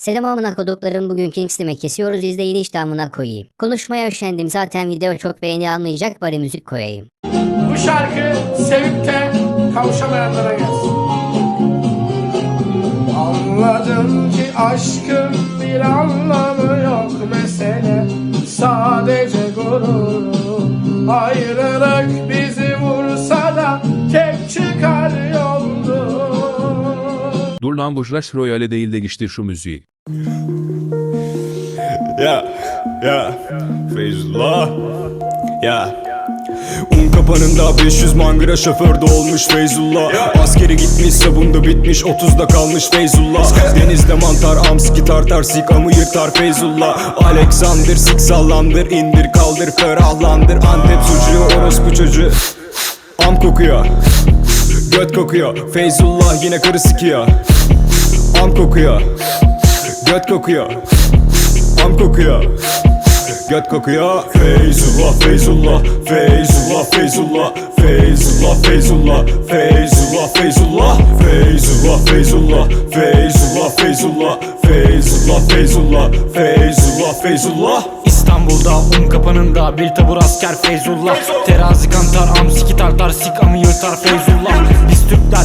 Selam amına koduklarım bugün Kingston'e kesiyoruz izleyin işte amına koyayım. Konuşmaya üşendim zaten video çok beğeni almayacak bari müzik koyayım. Bu şarkı sevip de kavuşamayanlara gelsin. Anladım ki aşkın bir anlamı yok mesele Sadece gurur Ayrılık bizi vursa da tek çıkar yoldu Dur lan bu Clash Royale değil de geçtir şu müziği. Ya, ya, Feyzullah, ya. Un kapanında 500 mangra şoförde olmuş Feyzullah. Askeri gitmiş sabunda bitmiş 30'da kalmış Feyzullah. Denizde mantar amski tartar sik amı yırtar Feyzullah. Alexander sik sallandır indir kaldır ferahlandır. Antep sucuğu orospu çocuğu. Am kokuyor. Göt kokuyor. Feyzullah yine karı sikiyor Am kokuyor Göt kokuyor Am kokuyor Göt kokuyor Feyzullah Feyzullah Feyzullah Feyzullah Feyzullah Feyzullah Feyzullah Feyzullah Feyzullah Feyzullah Feyzullah Feyzullah Feyzullah Feyzullah Feyzullah Feyzullah İstanbul'da un kapanında bir tabur asker Feyzullah Terazi kantar am siki tartar sik amı yırtar Feyzullah Biz Türkler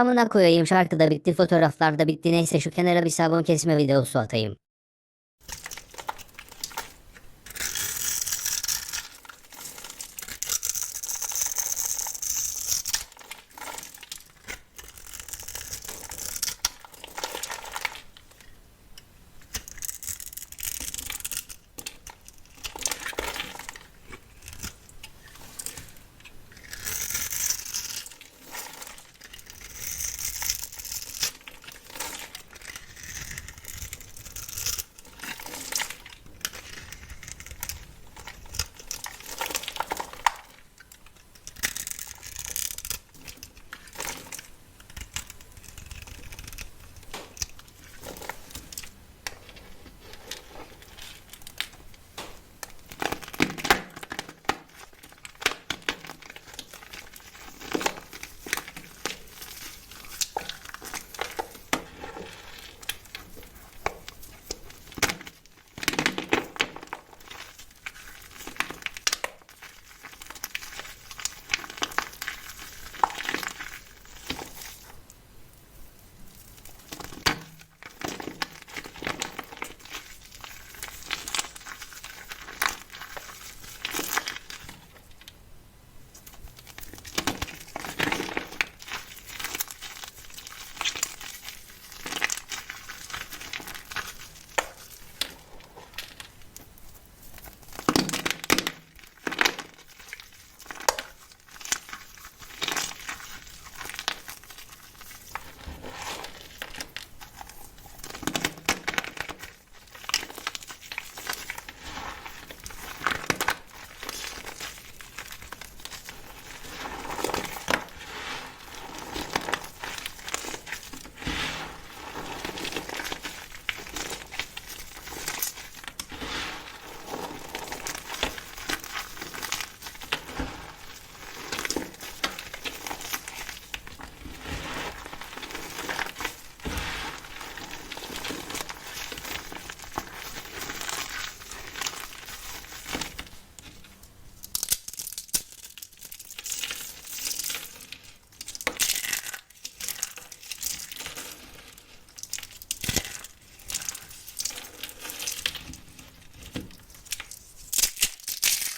amına koyayım şarkı da bitti fotoğraflar da bitti neyse şu kenara bir sabun kesme videosu atayım.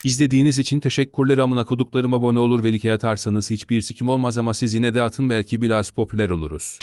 İzlediğiniz için teşekkürler amına koduklarım abone olur ve like atarsanız hiçbir sikim olmaz ama siz yine de atın belki biraz popüler oluruz.